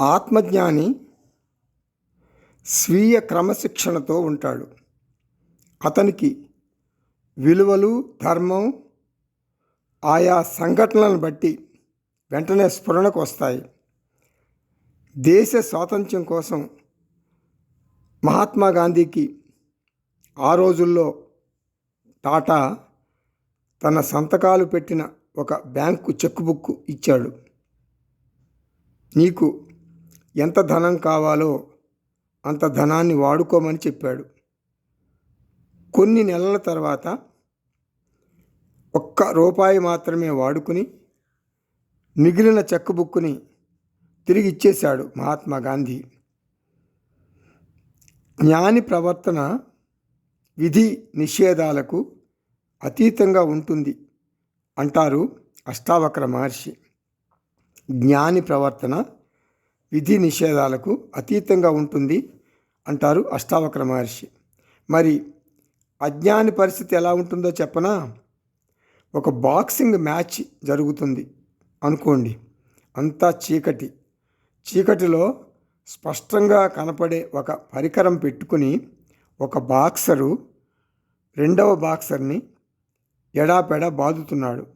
ఆత్మజ్ఞాని స్వీయ క్రమశిక్షణతో ఉంటాడు. అతనికి విలువలు ధర్మం ఆయా సంఘటనలను బట్టి వెంటనే స్ఫురణకు వస్తాయి. దేశ స్వాతంత్ర్యం కోసం మహాత్మా గాంధీకి ఆ రోజుల్లో టాటా తన సంతకాలు పెట్టిన ఒక బ్యాంకు చెక్ బుక్ ఇచ్చాడు. నీకు ఎంత ధనం కావాలో అంత ధనాన్ని వాడుకోమని చెప్పాడు. కొన్ని నెలల తర్వాత ఒక్క రూపాయి మాత్రమే వాడుకుని మిగిలిన చెక్ బుక్ని తిరిగి ఇచ్చేశాడు మహాత్మా గాంధీ. జ్ఞాని ప్రవర్తన విధి నిషేధాలకు అతీతంగా ఉంటుంది అంటారు అష్టావక్ర మహర్షి. జ్ఞాని ప్రవర్తన విధి నిషేధాలకు అతీతంగా ఉంటుంది అంటారు అష్టావక్ర మహర్షి. మరి అజ్ఞాని పరిస్థితి ఎలా ఉంటుందో చెప్పనా? ఒక బాక్సింగ్ మ్యాచ్ జరుగుతుంది అనుకోండి. అంతా చీకటి. చీకటిలో స్పష్టంగా కనపడే ఒక పరికరం పెట్టుకుని ఒక బాక్సరు రెండవ బాక్సర్ని ఎడాపెడా బాదుతున్నాడు.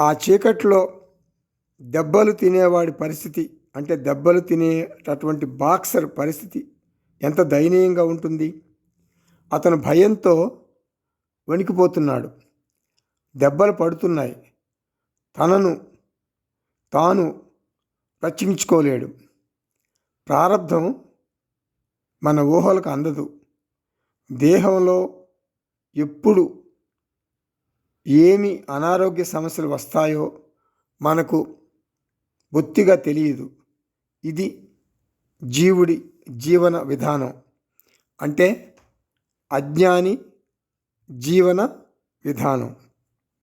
ఆ చీకట్లో దెబ్బలు తినేవాడి పరిస్థితి అంటే దెబ్బలు తినేటటువంటి బాక్సర్ పరిస్థితి ఎంత దయనీయంగా ఉంటుంది? అతను భయంతో వణికిపోతున్నాడు. దెబ్బలు పడుతున్నాయి. తనను తాను రక్షించుకోలేడు. ప్రారంధం మన ఊహలకు అందదు. దేహంలో ఎప్పుడు ఏమి అనారోగ్య సమస్యలు వస్తాయో మనకు బొత్తిగా తెలియదు. ఇది జీవుడి జీవన విధానం. అంటే అజ్ఞాని జీవన విధానం.